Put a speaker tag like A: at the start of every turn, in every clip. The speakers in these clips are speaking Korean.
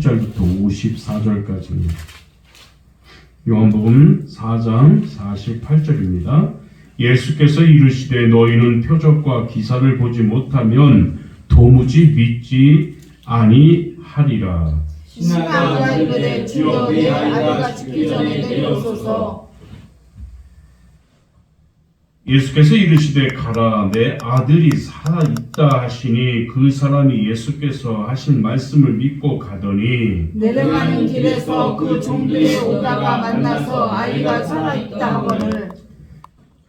A: 1절부터 54절까지입니다. 요한복음 4장 48절입니다. 예수께서 이르시되 너희는 표적과 기사를 보지 못하면 도무지 믿지 아니하리라.
B: 신하가 이르되 주여 내 아이가 죽기 전에 내려오소서
A: 예수께서 이르시되 가라 내 아들이 살아 있다 하시니 그 사람이 예수께서 하신 말씀을 믿고 가더니
B: 내려가는 길에서 그 종들이 오다가 만나서 아이가 살아 있다 하거늘.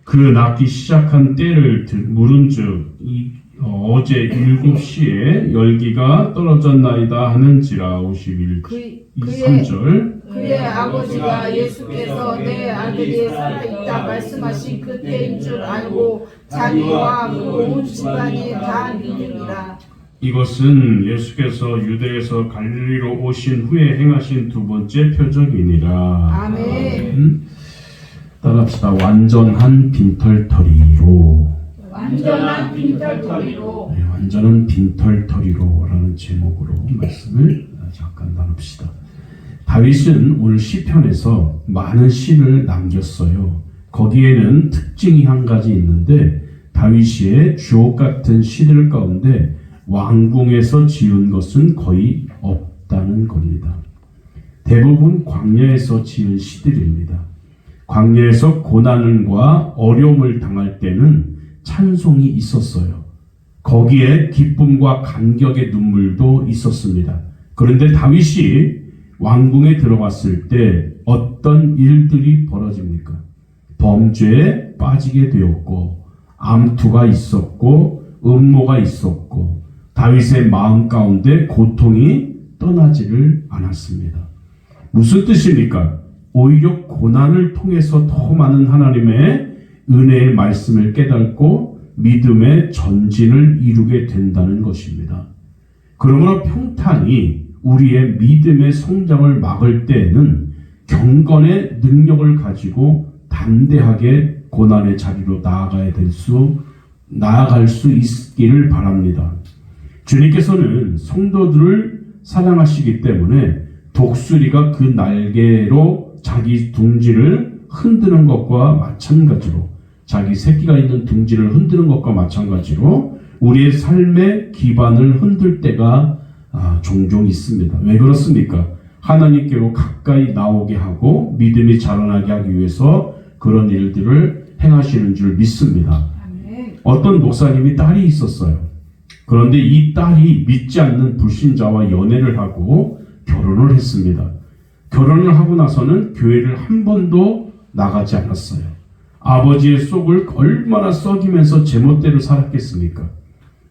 A: 그 낳기 시작한 때를 들- 물은즉 이- 어, 어제 일곱 시에 열기가 떨어졌나이다 하는지라 51
B: 그,
A: 이
B: 그의
A: 3절
B: 그의 아버지가 예수께서 내 아들이 살아있다 말씀하신 그때인 줄 알고 자기와 그 온 집안이 다 믿으니라.
A: 이것은 예수께서 유대에서 갈릴리로 오신 후에 행하신 두 번째 표적이니라.
B: 아멘.
A: 음? 따라합시다. 완전한 빈털터리로.
B: 완전한 빈털터리로.
A: 네, 완전한 빈털터리로라는 제목으로 말씀을 잠깐 나눕시다. 다윗은 오늘 시편에서 많은 시를 남겼어요. 거기에는 특징이 한 가지 있는데 다윗의 주옥 같은 시들 가운데 왕궁에서 지은 것은 거의 없다는 겁니다. 대부분 광야에서 지은 시들입니다. 광야에서 고난과 어려움을 당할 때는 찬송이 있었어요. 거기에 기쁨과 감격의 눈물도 있었습니다. 그런데 다윗이 왕궁에 들어갔을 때 어떤 일들이 벌어집니까? 범죄에 빠지게 되었고, 암투가 있었고, 음모가 있었고, 다윗의 마음 가운데 고통이 떠나지를 않았습니다. 무슨 뜻입니까? 오히려 고난을 통해서 더 많은 하나님의 은혜의 말씀을 깨닫고 믿음의 전진을 이루게 된다는 것입니다. 그러므로 평탄이 우리의 믿음의 성장을 막을 때에는 경건의 능력을 가지고 담대하게 고난의 자리로 나아가야 될 수, 나아갈 수 있기를 바랍니다. 주님께서는 성도들을 사랑하시기 때문에 독수리가 그 날개로 자기 둥지를 흔드는 것과 마찬가지로 자기 새끼가 있는 둥지를 흔드는 것과 마찬가지로 우리의 삶의 기반을 흔들 때가 아, 종종 있습니다. 왜 그렇습니까? 하나님께로 가까이 나오게 하고 믿음이 자라나게 하기 위해서 그런 일들을 행하시는 줄 믿습니다. 어떤 목사님이 딸이 있었어요. 그런데 이 딸이 믿지 않는 불신자와 연애를 하고 결혼을 했습니다. 결혼을 하고 나서는 교회를 한 번도 나가지 않았어요. 아버지의 속을 얼마나 썩이면서 제멋대로 살았겠습니까?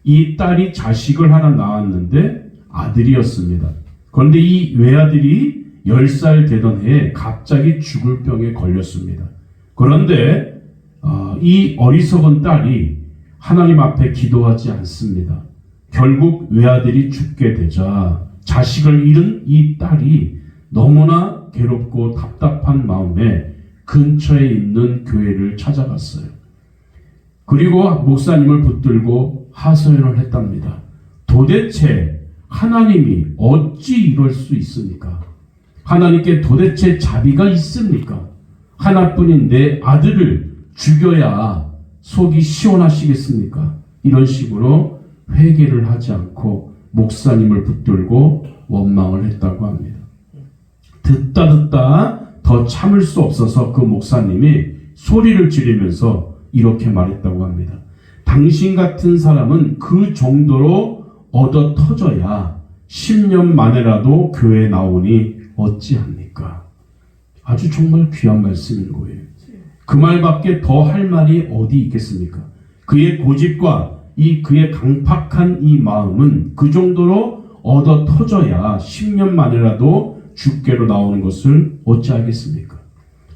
A: 이 딸이 자식을 하나 낳았는데 아들이었습니다. 그런데 이 외아들이 10살 되던 해에 갑자기 죽을 병에 걸렸습니다. 그런데 어, 이 어리석은 딸이 하나님 앞에 기도하지 않습니다. 결국 외아들이 죽게 되자 자식을 잃은 이 딸이 너무나 괴롭고 답답한 마음에 근처에 있는 교회를 찾아갔어요. 그리고 목사님을 붙들고 하소연을 했답니다. 도대체 하나님이 어찌 이럴 수 있습니까? 하나님께 도대체 자비가 있습니까? 하나뿐인 내 아들을 죽여야 속이 시원하시겠습니까? 이런 식으로 회개를 하지 않고 목사님을 붙들고 원망을 했다고 합니다. 듣다 듣다 더 참을 수 없어서 그 목사님이 소리를 지르면서 이렇게 말했다고 합니다. 당신 같은 사람은 그 정도로 얻어 터져야 10년 만에라도 교회에 나오니 어찌합니까? 아주 정말 귀한 말씀인 거예요. 그 말밖에 더 할 말이 어디 있겠습니까? 그의 고집과 이 그의 강팍한 이 마음은 그 정도로 얻어 터져야 10년 만에라도 죽게로 나오는 것을 어찌하겠습니까?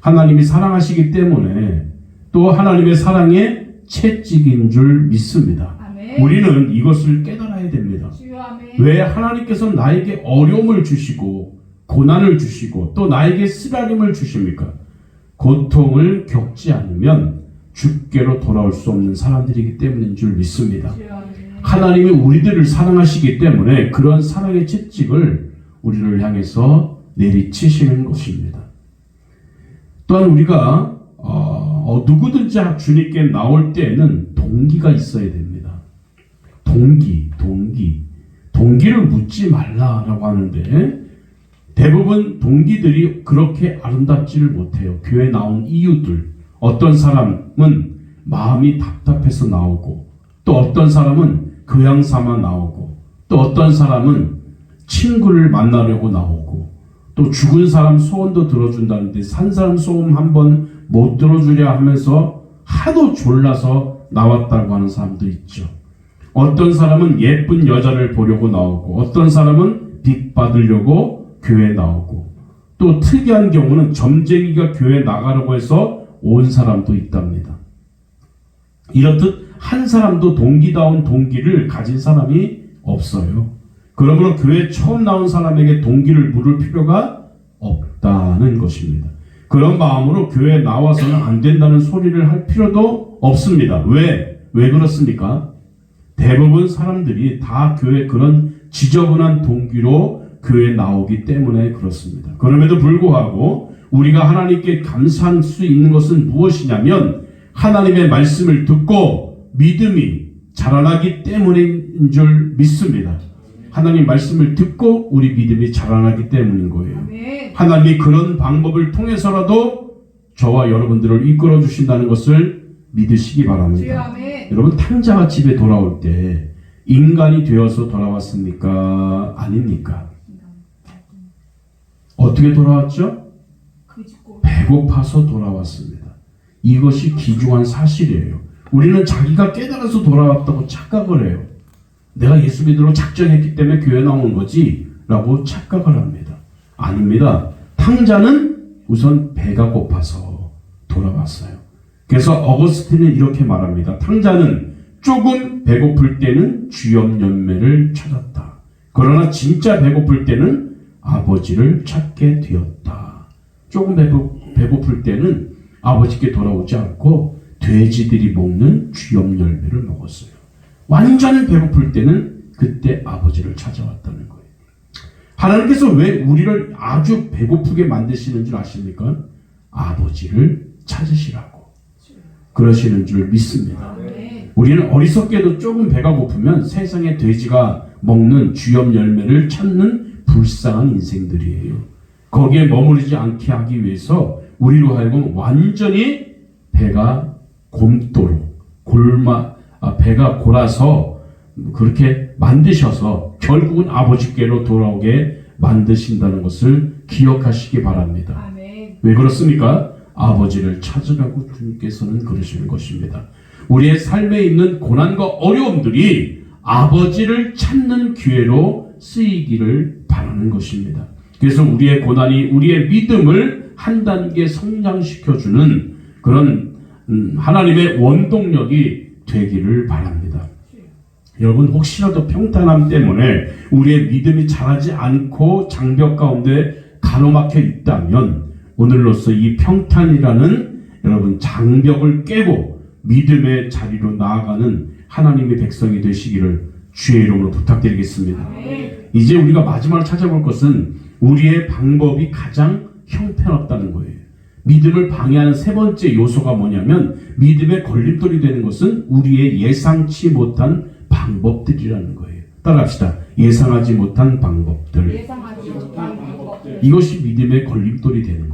A: 하나님이 사랑하시기 때문에 또 하나님의 사랑의 채찍인 줄 믿습니다.
B: 아멘
A: 우리는 이것을 깨달 왜 하나님께서 나에게 어려움을 주시고 고난을 주시고 또 나에게 쓰라림을 주십니까? 고통을 겪지 않으면 죽게로 돌아올 수 없는 사람들이기 때문인 줄 믿습니다. 하나님이 우리들을 사랑하시기 때문에 그런 사랑의 채찍을 우리를 향해서 내리치시는 것입니다. 또한 우리가 어, 어, 누구든지 주님께 나올 때에는 동기가 있어야 됩니다. 동기, 동기. 동기를 묻지 말라라고 하는데 대부분 동기들이 그렇게 아름답지를 못해요. 교회 나온 이유들. 어떤 사람은 마음이 답답해서 나오고 또 어떤 사람은 교양 삼아 나오고 또 어떤 사람은 친구를 만나려고 나오고 또 죽은 사람 소원도 들어준다는데 산 사람 소원 한 번 못 들어주려 하면서 하도 졸라서 나왔다고 하는 사람도 있죠. 어떤 사람은 예쁜 여자를 보려고 나오고 어떤 사람은 빚 받으려고 교회 나오고 또 특이한 경우는 점쟁이가 교회 나가려고 해서 온 사람도 있답니다. 이렇듯 한 사람도 동기다운 동기를 가진 사람이 없어요. 그러므로 교회 처음 나온 사람에게 동기를 물을 필요가 없다는 것입니다. 그런 마음으로 교회에 나와서는 안 된다는 소리를 할 필요도 없습니다. 왜? 왜 그렇습니까? 대부분 사람들이 다 교회 그런 지저분한 동기로 교회에 나오기 때문에 그렇습니다. 그럼에도 불구하고 우리가 하나님께 감사할 수 있는 것은 무엇이냐면 하나님의 말씀을 듣고 믿음이 자라나기 때문인 줄 믿습니다. 하나님 말씀을 듣고 우리 믿음이 자라나기 때문인 거예요. 하나님이 그런 방법을 통해서라도 저와 여러분들을 이끌어 주신다는 것을 믿으시기 바랍니다. 여러분 탕자가 집에 돌아올 때 인간이 되어서 돌아왔습니까? 아닙니까? 어떻게 돌아왔죠? 배고파서 돌아왔습니다. 이것이 기중한 사실이에요. 우리는 자기가 깨달아서 돌아왔다고 착각을 해요. 내가 예수 믿으러 작정했기 때문에 교회 나온 거지 라고 착각을 합니다. 아닙니다. 탕자는 우선 배가 고파서 돌아왔어요. 그래서 어거스틴은 이렇게 말합니다. 탕자는 조금 배고플 때는 주염 연매를 찾았다. 그러나 진짜 배고플 때는 아버지를 찾게 되었다. 조금 배고, 배고플 때는 아버지께 돌아오지 않고 돼지들이 먹는 주염 열매를 먹었어요. 완전 배고플 때는 그때 아버지를 찾아왔다는 거예요. 하나님께서 왜 우리를 아주 배고프게 만드시는 줄 아십니까? 아버지를 찾으시라고 그러시는 줄 믿습니다. 우리는 어리석게도 조금 배가 고프면 세상의 돼지가 먹는 주염 열매를 찾는 불쌍한 인생들이에요. 거기에 머무르지 않게 하기 위해서 우리로 하여금 완전히 배가 곰도록 골마 아, 배가 골아서 그렇게 만드셔서 결국은 아버지께로 돌아오게 만드신다는 것을 기억하시기 바랍니다.
B: 아멘.
A: 왜 그렇습니까? 아버지를 찾으라고 주님께서는 그러시는 것입니다. 우리의 삶에 있는 고난과 어려움들이 아버지를 찾는 기회로 쓰이기를 바라는 것입니다. 그래서 우리의 고난이 우리의 믿음을 한 단계 성장시켜주는 그런 음, 하나님의 원동력이 되기를 바랍니다. 여러분 혹시라도 평탄함 때문에 우리의 믿음이 자라지 않고 장벽 가운데 가로막혀 있다면 오늘로서 이 평탄이라는 여러분 장벽을 깨고 믿음의 자리로 나아가는 하나님의 백성이 되시기를 주의 이름으로 부탁드리겠습니다. 이제 우리가 마지막으로 찾아볼 것은 우리의 방법이 가장 형편없다는 거예요. 믿음을 방해하는 세 번째 요소가 뭐냐면 믿음의 걸림돌이 되는 것은 우리의 예상치 못한 방법들이라는 거예요. 따라합시다. 예상하지 못한 방법들.
B: 예상하지 못한 방법들.
A: 이것이 믿음의 걸림돌이 되는 거예요.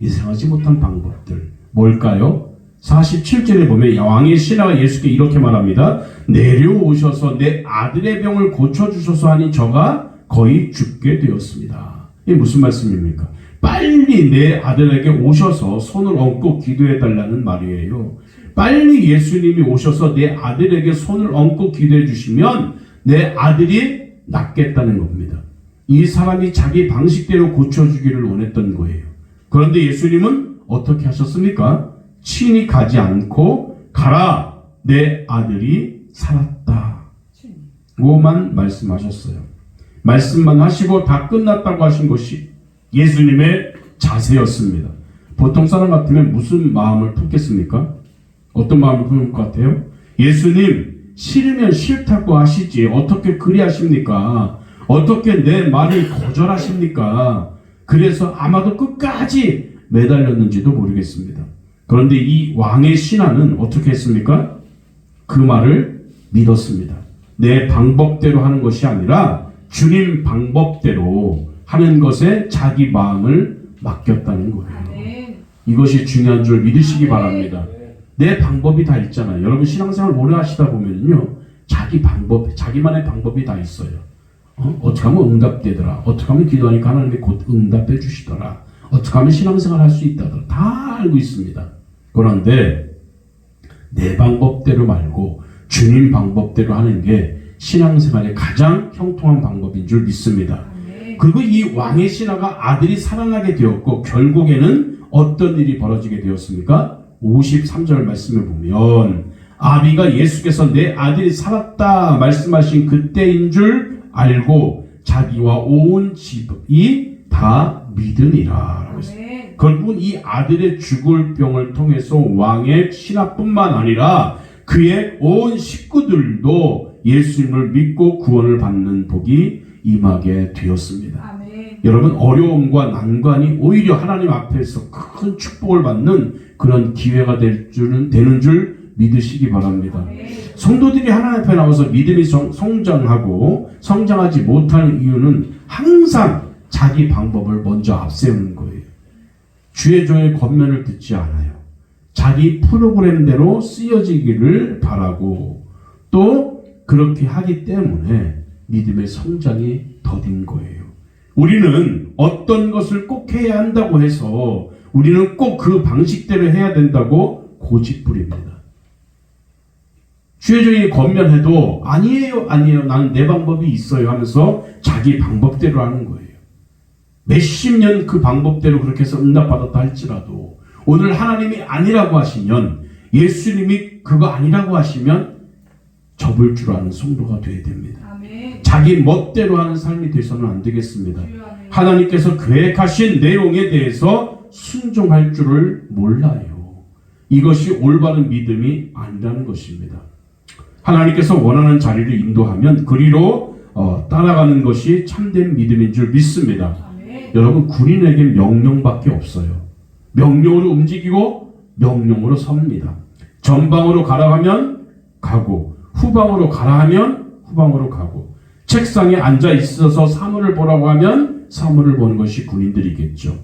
A: 예상하지 못한 방법들. 뭘까요? 47절에 보면 왕의 신하가 예수께 이렇게 말합니다. 내려오셔서 내 아들의 병을 고쳐주소서 하니 저가 거의 죽게 되었습니다. 이게 무슨 말씀입니까? 빨리 내 아들에게 오셔서 손을 얹고 기도해 달라는 말이에요. 빨리 예수님이 오셔서 내 아들에게 손을 얹고 기도해 주시면 내 아들이 낫겠다는 겁니다. 이 사람이 자기 방식대로 고쳐주기를 원했던 거예요. 그런데 예수님은 어떻게 하셨습니까? 친히 가지 않고 가라 내 아들이 살았다. 고만 말씀하셨어요. 말씀만 하시고 다 끝났다고 하신 것이 예수님의 자세였습니다. 보통 사람 같으면 무슨 마음을 품겠습니까? 어떤 마음을 품을 것 같아요? 예수님 싫으면 싫다고 하시지 어떻게 그리 하십니까? 어떻게 내 말을 거절하십니까? 그래서 아마도 끝까지 매달렸는지도 모르겠습니다. 그런데 이 왕의 신하는 어떻게 했습니까? 그 말을 믿었습니다. 내 방법대로 하는 것이 아니라 주님 방법대로 하는 것에 자기 마음을 맡겼다는 거예요.
B: 아멘.
A: 이것이 중요한 줄 믿으시기
B: 아멘.
A: 바랍니다. 내 방법이 다 있잖아요. 여러분 신앙생활 오래 하시다 보면요. 자기 방법, 자기만의 방법이 다 있어요. 어? 어떻게 하면 응답되더라. 어떻게 하면 기도하니까 하나님이 곧 응답해 주시더라. 어떻게 하면 신앙생활 할 수 있다더라. 다 알고 있습니다. 그런데 내 방법대로 말고 주님 방법대로 하는 게 신앙생활의 가장 형통한 방법인 줄 믿습니다.
B: 아멘.
A: 그리고 이 왕의 신하가 아들이 살아나게 되었고 결국에는 어떤 일이 벌어지게 되었습니까? 53절 말씀을 보면 아비가 예수께서 내 아들이 살았다 말씀하신 그때인 줄 알고 자기와 온 집이 다 믿으니라. 라고. 결국은 이 아들의 죽을 병을 통해서 왕의 신하뿐만 아니라 그의 온 식구들도 예수님을 믿고 구원을 받는 복이 임하게 되었습니다.
B: 아멘.
A: 여러분 어려움과 난관이 오히려 하나님 앞에서 큰 축복을 받는 그런 기회가 될 줄은 되는 줄 믿으시기 바랍니다.
B: 아멘.
A: 성도들이 하나님 앞에 나와서 믿음이 성, 성장하고 성장하지 못하는 이유는 항상 자기 방법을 먼저 앞세우는 거예요. 주의 조의 겉면을 듣지 않아요. 자기 프로그램대로 쓰여지기를 바라고 또 그렇게 하기 때문에 믿음의 성장이 더딘 거예요. 우리는 어떤 것을 꼭 해야 한다고 해서 우리는 꼭 그 방식대로 해야 된다고 고집부립니다. 주의종이 권면해도 아니에요, 아니에요. 나는 내 방법이 있어요 하면서 자기 방법대로 하는 거예요. 몇십 년 그 방법대로 그렇게 해서 응답받았다 할지라도 오늘 하나님이 아니라고 하시면 예수님이 그거 아니라고 하시면 접을 줄 아는 성도가 되어야 됩니다.
B: 아멘.
A: 자기 멋대로 하는 삶이 돼서는 안 되겠습니다. 하나님께서 계획하신 내용에 대해서 순종할 줄을 몰라요. 이것이 올바른 믿음이 아니라는 것입니다. 하나님께서 원하는 자리를 인도하면 그리로 어, 따라가는 것이 참된 믿음인 줄 믿습니다.
B: 아멘.
A: 여러분 군인에게 명령밖에 없어요. 명령으로 움직이고 명령으로 섭니다. 전방으로 가라 하면 가고 후방으로 가라 하면 후방으로 가고 책상에 앉아 있어서 사물을 보라고 하면 사물을 보는 것이 군인들이겠죠.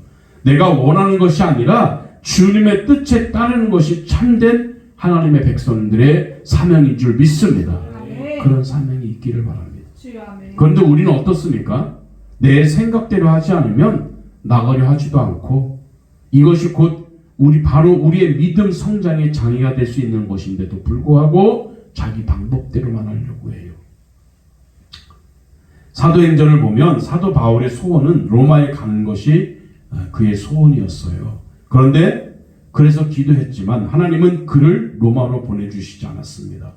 A: 내가 원하는 것이 아니라 주님의 뜻에 따르는 것이 참된 하나님의 백성들의 사명인 줄 믿습니다.
B: 아멘.
A: 그런 사명이 있기를 바랍니다. 그런데 우리는 어떻습니까? 내 생각대로 하지 않으면 나가려 하지도 않고 이것이 곧 우리 바로 우리의 믿음 성장의 장애가 될 수 있는 것인데도 불구하고 자기 방법대로만 하려고 해요. 사도행전을 보면 사도 바울의 소원은 로마에 가는 것이 어, 그의 소원이었어요. 그런데 그래서 기도했지만 하나님은 그를 로마로 보내주시지 않았습니다.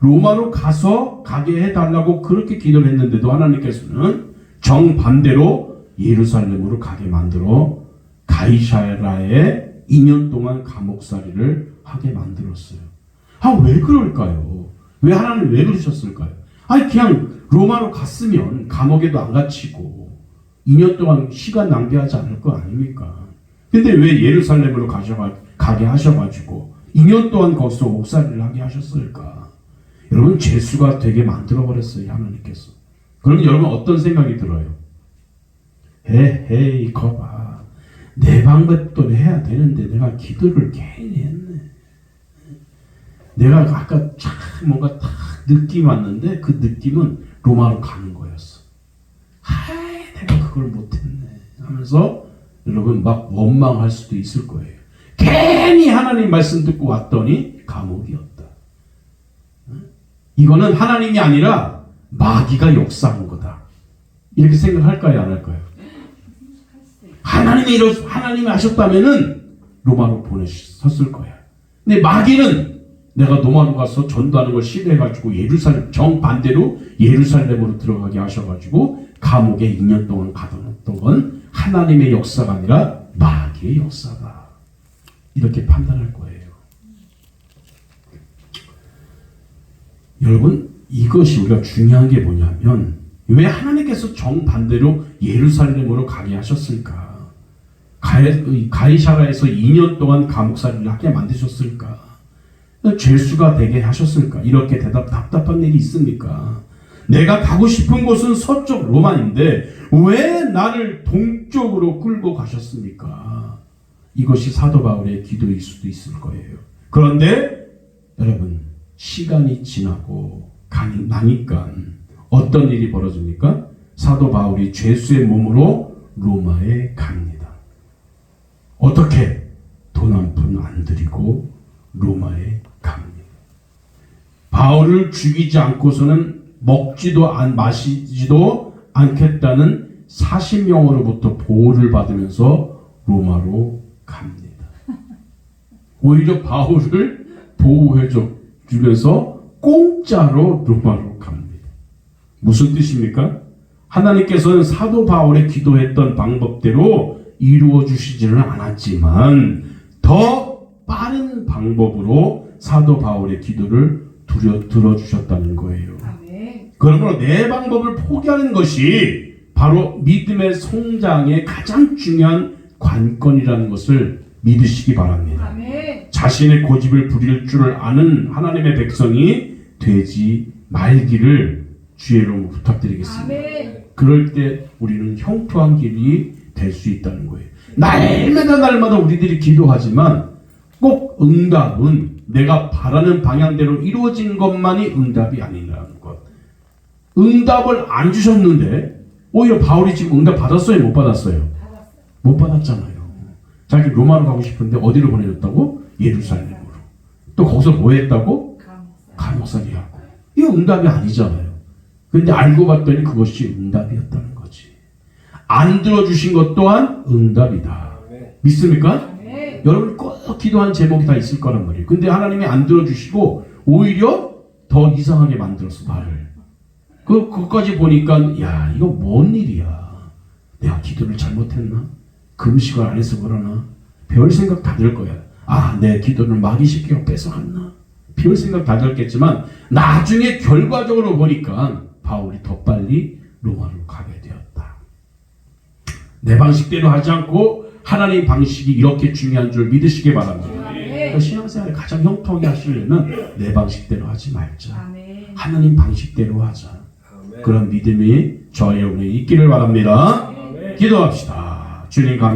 A: 로마로 가서 가게 해달라고 그렇게 기도를 했는데도 하나님께서는 정반대로 예루살렘으로 가게 만들어 가이사라에 2년 동안 감옥살이를 하게 만들었어요. 아, 왜 그럴까요? 왜 하나님 왜 그러셨을까요? 아니, 그냥 로마로 갔으면 감옥에도 안 갇히고 2년 동안 시간 낭비하지 않을 거 아닙니까? 근데 왜 예루살렘으로 가셔가, 가게 하셔가지고 2년 동안 거기서 옥살이를 하게 하셨을까? 여러분, 죄수가 되게 만들어버렸어요, 하나님께서. 그럼 여러분 어떤 생각이 들어요? 에헤이, 거봐. 내 방법대로 해야 되는데 내가 기도를 괜히 했네. 내가 아까 참 뭔가 딱 느낌 왔는데 그 느낌은 로마로 가는 거였어. 하이, 내가 그걸 못했네. 하면서 여러분 막 원망할 수도 있을 거예요. 괜히 하나님 말씀 듣고 왔더니 감옥이었다. 응? 이거는 하나님이 아니라 마귀가 역사한 거다. 이렇게 생각할까요, 안 할까요? 하나님이 이러 하나님이 하셨다면은 로마로 보내셨을 거야. 근데 마귀는 내가 로마로 가서 전도하는 걸 시도해가지고 예루살렘 정 반대로 예루살렘으로 들어가게 하셔가지고 감옥에 2년 동안 가둬놨던 건 하나님의 역사가 아니라 마귀의 역사다. 이렇게 판단할 거예요. 여러분 이것이 우리가 중요한 게 뭐냐면 왜 하나님께서 정반대로 예루살렘으로 가게 하셨을까? 가이, 가이사라에서 2년 동안 감옥살이를 하게 만드셨을까? 죄수가 되게 하셨을까? 이렇게 대답 답답한 일이 있습니까? 내가 가고 싶은 곳은 서쪽 로마인데 왜 나를 동쪽으로 끌고 가셨습니까? 이것이 사도 바울의 기도일 수도 있을 거예요. 그런데 여러분 시간이 지나고 나니까 어떤 일이 벌어집니까? 사도 바울이 죄수의 몸으로 로마에 갑니다. 어떻게? 돈 한 푼 안 들이고 로마에 갑니다. 바울을 죽이지 않고서는 먹지도 안 마시지도 않겠다는 사신명으로부터 보호를 받으면서 로마로 갑니다. 오히려 바울을 보호해 주면서 공짜로 로마로 갑니다. 무슨 뜻입니까? 하나님께서는 사도 바울의 기도했던 방법대로 이루어 주시지는 않았지만 더 빠른 방법으로 사도 바울의 기도를 들어, 들어 주셨다는 거예요. 그러므로 내 방법을 포기하는 것이 바로 믿음의 성장의 가장 중요한 관건이라는 것을 믿으시기 바랍니다.
B: 아멘.
A: 자신의 고집을 부릴 줄을 아는 하나님의 백성이 되지 말기를 주의로 부탁드리겠습니다.
B: 아멘.
A: 그럴 때 우리는 형통한 길이 될 수 있다는 거예요. 날마다 날마다 우리들이 기도하지만 꼭 응답은 내가 바라는 방향대로 이루어진 것만이 응답이 아니라는 것. 응답을 안 주셨는데 오히려 바울이 지금 응답 받았어요, 못 받았어요? 못 받았잖아요. 자기 로마로 가고 싶은데 어디로 보내줬다고? 예루살렘으로. 또 거기서 뭐 했다고? 감옥살이 하고. 이거 응답이 아니잖아요. 근데 알고 봤더니 그것이 응답이었다는 거지. 안 들어주신 것 또한 응답이다. 믿습니까? 여러분 꼭 기도한 제목이 다 있을 거란 말이에요. 근데 하나님이 안 들어주시고 오히려 더 이상하게 만들었어 말을. 그 그까지 보니까 야 이거 뭔 일이야. 내가 기도를 잘못했나? 금식을 안 해서 그러나? 별 생각 다 들 거야. 아 내 기도를 마귀 새끼가 뺏어갔나? 별 생각 다 들겠지만 나중에 결과적으로 보니까 바울이 더 빨리 로마로 가게 되었다. 내 방식대로 하지 않고 하나님 방식이 이렇게 중요한 줄 믿으시기 바랍니다.
B: 아멘.
A: 신앙생활을 가장 형통하게 하시려면 내 방식대로 하지 말자. 하나님 방식대로 하자. 그런 믿음이 저희 여러분에 있기를 바랍니다. 기도합시다. 주님 감